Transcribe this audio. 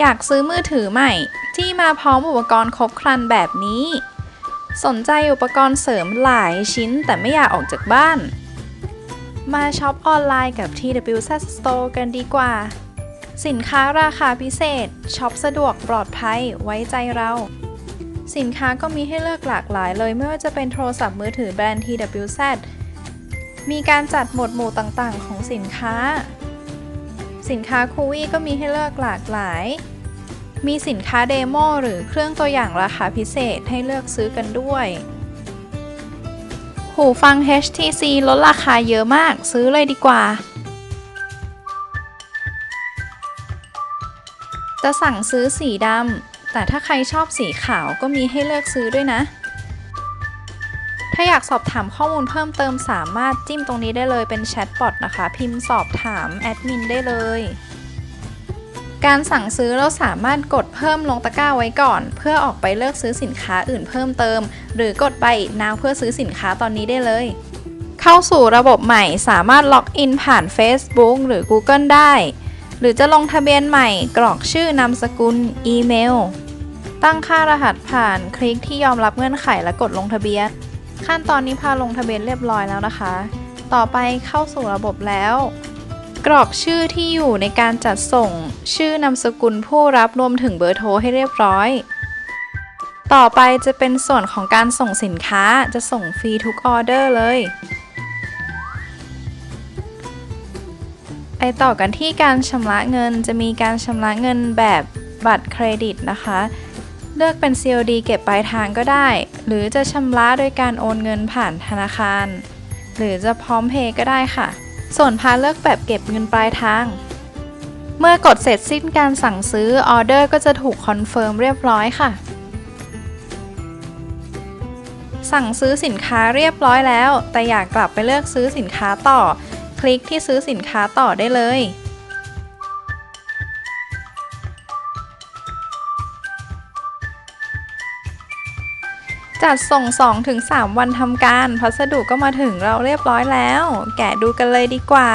อยากซื้อมือถือใหม่ ที่มาพร้อมอุปกรณ์ครบครันแบบนี้ สนใจอุปกรณ์เสริมหลายชิ้นแต่ไม่อยากออกจากบ้าน มาช็อปออนไลน์กับ TWZ Store กันดีกว่า สินค้าราคาพิเศษช็อปสะดวกปลอดภัยไว้ใจเรา สินค้าก็มีให้เลือกหลากหลายเลย ไม่ว่าจะเป็นโทรศัพท์มือถือแบรนด์ TWZ มีการจัดหมวดหมู่ต่างๆ ของสินค้า สินค้าคูวี่ก็มีให้เลือกหลากหลาย มีสินค้าเดโมหรือเครื่องตัวอย่างราคาพิเศษให้เลือกซื้อกันด้วย หูฟัง HTC ลดราคาเยอะมากซื้อเลยดีกว่า จะสั่งซื้อสีดำแต่ถ้าใครชอบสีขาวก็มีให้เลือกซื้อด้วยนะ ถ้าอยากสอบถามข้อมูลเพิ่มเติมสามารถจิ้มตรงนี้ได้เลยเป็นแชทบอทนะคะ พิมพ์สอบถามแอดมินได้เลย การสั่งซื้อเราสามารถกดเพิ่มลงตะกร้าไว้ก่อน เพื่อออกไปเลือกซื้อสินค้าอื่นเพิ่มเติม หรือกดไปนาวเพื่อซื้อสินค้าตอนนี้ได้เลย เข้าสู่ระบบใหม่สามารถล็อกอินผ่าน Facebook หรือ Google ได้ หรือจะลงทะเบียนใหม่กรอกชื่อนามสกุล อีเมล ตั้งค่ารหัสผ่านคลิกที่ยอมรับเงื่อนไขและกดลงทะเบียน ขั้นตอนนี้พาลงทะเบียนเรียบร้อยแล้วนะคะ ต่อไปเข้าสู่ระบบแล้ว กรอกชื่อที่อยู่ในการจัดส่ง ชื่อนามสกุลผู้รับรวมถึงเบอร์โทรให้เรียบร้อย ต่อไปจะเป็นส่วนของการส่งสินค้าจะส่งฟรีทุกออเดอร์เลยไปต่อกันที่การชำระเงินจะมีการชำระเงินแบบบัตรเครดิตนะคะ เลือกเป็น COD เก็บปลายทางก็ได้ หรือจะชำระโดยการโอนเงินผ่านธนาคาร หรือจะพร้อมเพย์ก็ได้ค่ะ ส่วนพาเลือกแบบเก็บเงินปลายทาง เมื่อกดเสร็จสิ้นการสั่งซื้อออเดอร์ก็จะถูกคอนเฟิร์มเรียบร้อยค่ะ สั่งซื้อสินค้าเรียบร้อยแล้ว แต่อยากกลับไปเลือกซื้อสินค้าต่อ คลิกที่ซื้อสินค้าต่อได้เลย จัดส่ง 2-3 วันทำการ พัสดุก็มาถึงเราเรียบร้อยแล้ว แกะดูกันเลยดีกว่า